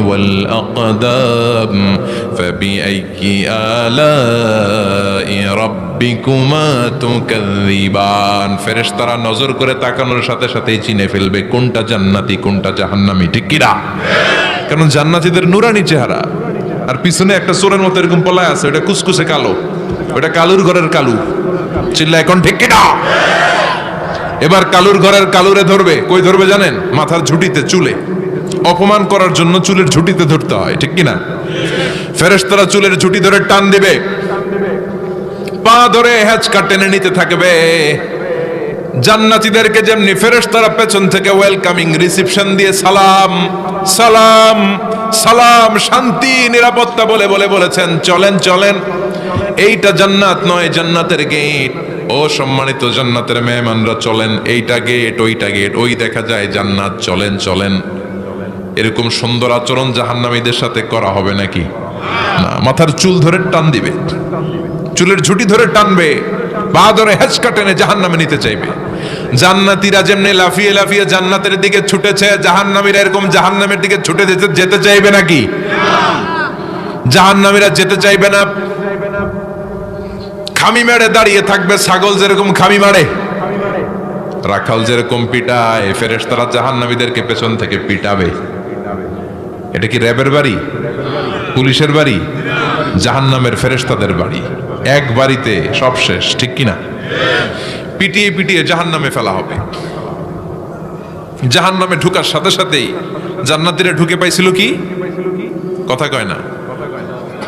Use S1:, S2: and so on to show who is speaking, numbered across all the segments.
S1: والأقدام فبأي آلاء ربكما تكذبان ফেরেশতারা নজর করে তাকানোর সাথে সাথেই চিনে ফেলবে কোনটা জান্নাতি কোনটা জাহান্নামী ঠিক কিনা কারণ জান্নাতীদের নুরানি চেহারা আর পিছনে একটা চোরের মতো এরকম পলায় আছে ওটা কুসকুসে কালো ওটা কালুর ঘরের কালু চিল্লা এখন ঠিক কিনা এবার কালুর ঘরের কালুরে ধরবে কই ধরবে জানেন মাথার ঝুটিতে চুলে অপমান করার জন্য চুলের ঝুটিতে ধরতে হয়, ঠিক কিনা? ফেরেশতারা চুলের ঝুটি ধরে টান দিবে। পা ধরে হ্যাচকা টেনে নিতে থাকবে। জান্নাতীদেরকে যেমনি ফেরেশতারা পেছন থেকে ওয়েলকামিং রিসিপশন দিয়ে সালাম সালাম সালাম, শান্তি, নিরাপত্তা বলে বলে বলেছেন, চলেন চলেন। এইটা জান্নাত নয়, জান্নাতের গেট। ও সম্মানিত জান্নাতের মেহমানরা, চলেন, এইটা গেট, ওইটা গেট, ওই দেখা যায় জান্নাত, চলেন চলেন। এরকম সুন্দর আচরণ জাহান্নামীদের সাথে করা হবে নাকি? না, মাথার চুল ধরে টান দিবে। চুলের ঝুটি ধরে টানবে। পা ধরে হেঁচকা টেনে জাহান্নামে নিতে চাইবে। জান্নাতীরা যেমনি লাফিয়ে লাফিয়ে জান্নাতের দিকে ছুটেছে, জাহান্নামীরা এরকম জাহান্নামের দিকে ছুটে যেতে যেতে চাইবে নাকি? জাহান্নামীরা যেতে চাইবে না। খামি মেরে দাঁড়িয়ে থাকবে, ছাগল যেরকম খামি মারে। রাখাল যেরকম পিটায়, ফেরেশতারা জাহান্নামীদেরকে পেছন থেকে পিটাবে। এটা কি র্যাবের বাড়ি? পুলিশের বাড়ি? জাহান্নামের ফেরেশতাদের বাড়ি। এক বাড়িতে সব শেষ, ঠিক কিনা? পিটিয়ে পিটিয়ে জাহান্নামে ফেলা হবে। জাহান্নামে ঢুকার সাথে সাথেই জান্নাতীরা ঢুকে পাইছিল কি? কথা কয় না।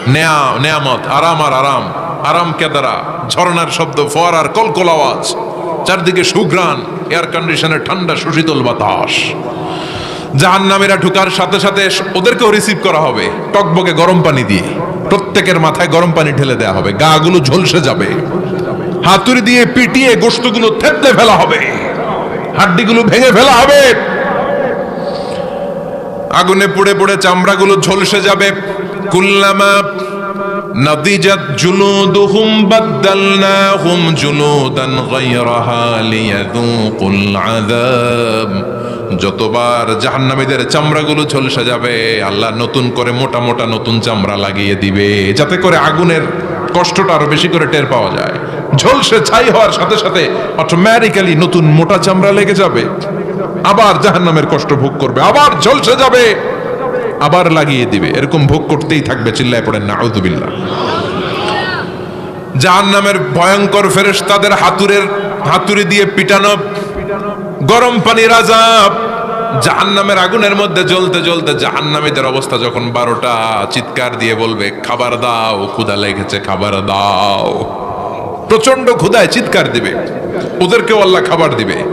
S1: নেয়া, নেয়ামত, আরাম আর আরাম। আরাম কেদারা ঝর্ণার শব্দ ফোয়ারার কলকল আওয়াজ। চারদিকে সুগ্রাণ এয়ার কন্ডিশনের ঠান্ডা সুশীতল বাতাস। জাহান্নামীরা ঢুকার সাথে সাথে ওদেরকেও রিসিভ করা হবে। টকবকে গরম পানি দিয়ে। প্রত্যেকের মাথায় গরম পানি ঢেলে দেওয়া হবে। গা গুলো ঝলসে যাবে। হাতুড়ি দিয়ে পিটিয়ে গোস্তগুলো থেতলে ফেলা হবে। হাড্ডিগুলো ভেঙে ফেলা হবে। আগুনে পুড়ে পুড়ে চামড়াগুলো ঝলসে যাবে। কুল্লামা নদিজাত জুলুদুহুম বাদদালনাহুম জুলুদান গায়রাহা লিয়াযুকুল আযাব। যতবার জাহান্নামীদের চামড়াগুলো ঝলসে যাবে, আল্লাহ নতুন করে মোটা মোটা নতুন চামড়া লাগিয়ে দিবে, যাতে করে আগুনের কষ্টটা আরও বেশি করে টের পাওয়া যায়। ঝলসে ছাই হওয়ার সাথে সাথে অটোমেটিক্যালি নতুন মোটা চামড়া লেগে যাবে, আবার জাহান্নামের কষ্ট ভোগ করবে, আবার ঝলসে যাবে, আবার লাগিয়ে দিবে। এরকম ভোগ করতেই থাকবে, চিল্লায় পড়েন না আউদুবিল্লাহ জাহান্নামের ভয়ঙ্কর ফেরেশতাদের হাতুরের হাতুড়ি দিয়ে পিটানো গরম পানির আজাব। জাহান্নামের আগুনের মধ্যে জ্বলতে জ্বলতে জাহান্নামীদের অবস্থা যখন বারোটা, চিৎকার দিয়ে বলবে, খাবার দাও, ক্ষুধা লেগেছে, খাবার দাও। প্রচণ্ড ক্ষুধায় চিৎকার দিবে। ওদেরকেও আল্লাহ খাবার দিবে।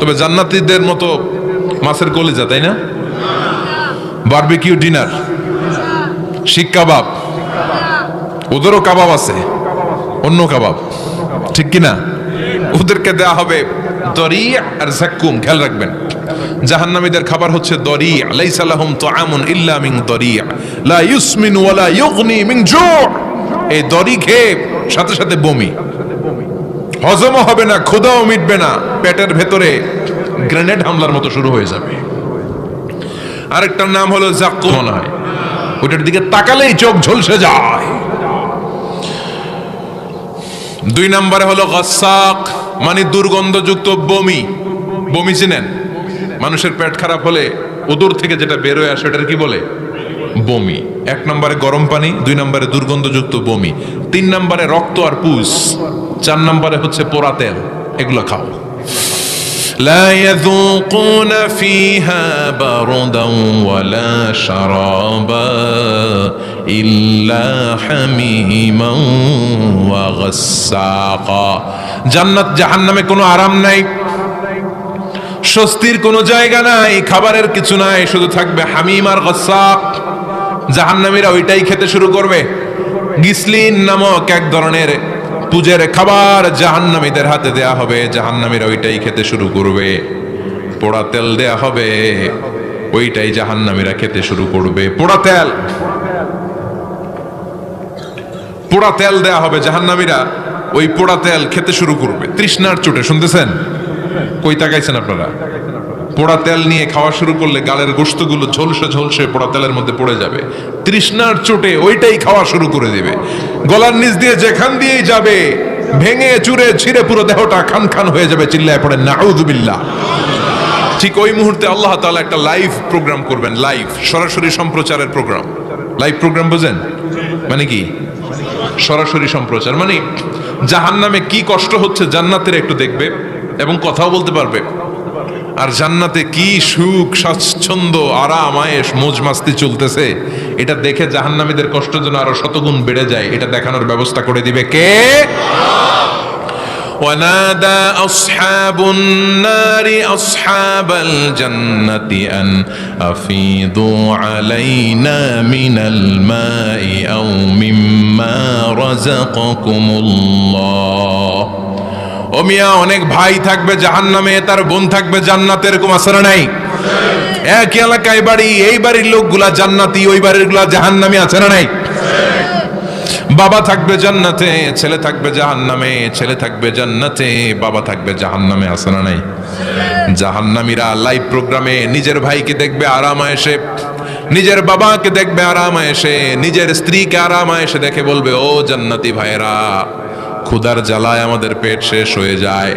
S1: তবে জান্নাতীদের মতো মাছের কলিজা, তাই না? বারবিকিউ ডিনার, শিক কাবাব। ওদেরও কাবাব আছে, অন্য কাবাব। ঠিক কি না ওদেরকে দেয়া হবে দরি আর জাক্কুম খেয়াল রাখবেন। জাহান্নামীদের খাবার হচ্ছে দরি। ইল্লা দরি। লা ইউসমিন ওয়ালা ইউগনি এই দরি খেয়ে সাথে সাথে বমি। হজমও হবে না, ক্ষুধাও মিটবে না। পেটের ভেতরে গ্রেনেড হামলার মতো শুরু হয়ে যাবে। আরেকটার নাম হলো জাক্কু মনে হয়। ওটার দিকে তাকালেই চোখ ঝলসে যায়। দুই নম্বরে হলো গসাক মানে দুর্গন্ধযুক্ত বমি বমি চিনেন মানুষের পেট খারাপ হলে ওদূর থেকে যেটা বেরোয় আসে ওটার কি বলে বমি এক নম্বরে গরম পানি দুই নম্বরে দুর্গন্ধযুক্ত বমি তিন নম্বরে রক্ত আর পুষ চার নম্বরে হচ্ছে পোড়া তেল এগুলো খাও لا يذوقون فيها بردا ولا شرابا ইল্লা হামিমান ওয়া গাসসাকা জান্নাত জাহান্নামে কোনো আরাম নাই, স্বস্তির কোনো জায়গা নাই, খাবারের কিছু নাই, শুধু থাকবে হামিম আর গসাক। জাহান্নামীরা ওইটাই খেতে শুরু করবে। গিসলিন নামক এক ধরনের পুজের খাবার জাহান্নামীদের হাতে দেয়া হবে, জাহান্নামীরা ওইটাই খেতে শুরু করবে। পোড়া তেল দেয়া হবে, ওইটাই জাহান্নামীরা খেতে শুরু করবে। পোড়া তেল পোড়া তেল দেয়া হবে জাহান্নামীরা, ওই পোড়া তেল খেতে শুরু করবে। তৃষ্ণার চোটে, শুনতেছেন? কই তাকাইছেন আপনারা? পোড়া তেল নিয়ে খাওয়া শুরু করলে গালের গোস্তগুলো ঝলসে ঝলসে পোড়া তেলের মধ্যে পড়ে যাবে। তৃষ্ণার চোটে ওইটাই খাওয়া শুরু করে দিবে। গলার নিচ দিয়ে যেখান দিয়েই যাবে, ভেঙে, চুরে, ছিঁড়ে পুরো দেহটা খান খান হয়ে যাবে, চিল্লায় পড়ে নাউদুবিল্লাহ ঠিক ওই মুহূর্তে আল্লাহ তাআলা একটা লাইভ প্রোগ্রাম করবেন, লাইভ, সরাসরি সম্প্রচারের প্রোগ্রাম। লাইভ প্রোগ্রাম বোঝেন? মানে কি? সরাসরি সম্প্রচার মানে জাহান নামে কি কষ্ট হচ্ছে জান্নাতের একটু দেখবে এবং কথাও বলতে পারবে আর জান্নাতে কি সুখ স্বাচ্ছন্দ্য আরাম আয়েস মোজ মাস্তি চলতেছে এটা দেখে জাহান্নামীদের কষ্ট যেন আরো শতগুণ বেড়ে যায় এটা দেখানোর ব্যবস্থা করে দিবে কে ونادى أصحاب النار أصحاب الجنة أن أفيضوا علينا من الماء أو مما رزقكم الله ও মিয়া, অনেক ভাই থাকবে জাহান্নামে, তার বোন থাকবে জান্নাতে, এরকম আসরা নাই? এক এলাকায় বাড়ি, এই বাড়ির লোকগুলা জান্নাতি, ওই বাড়িরগুলা জাহান্নামে আছে না নাই? বাবা থাকবে জান্নাতে, ছেলে থাকবে জাহান্নামে, ছেলে থাকবে জান্নাতে, বাবা থাকবে জাহান্নামে, আছে না নাই? জাহান্নামীরা লাইভ প্রোগ্রামে নিজের ভাইকে দেখবে আরাম এসে নিজের বাবাকে দেখবে আরাম এসে নিজের স্ত্রীকে আরাম এসে দেখে বলবে, ও জান্নাতি ভাইরা ক্ষুধার জ্বালায় আমাদের পেট শেষ হয়ে যায়।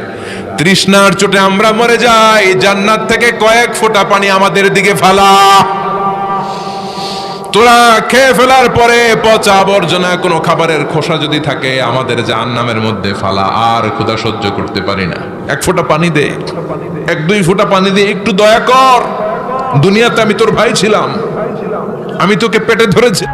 S1: তৃষ্ণার চোটে আমরা মরে যাই, জান্নাত থেকে কয়েক ফোঁটা পানি আমাদের দিকে ফালা। তোরা খেয়ে ফেলার পরে পচা আবর্জনা কোনো খাবারের খোসা যদি থাকে, আমাদের জাহান নামের মধ্যে ফালা আর ক্ষুধা সহ্য করতে পারি না। এক ফোঁটা পানি দে। এক দুই ফোঁটা পানি দিয়ে একটু দয়া কর। দুনিয়াতে আমি তোর ভাই ছিলাম। আমি তোকে পেটে ধরেছি।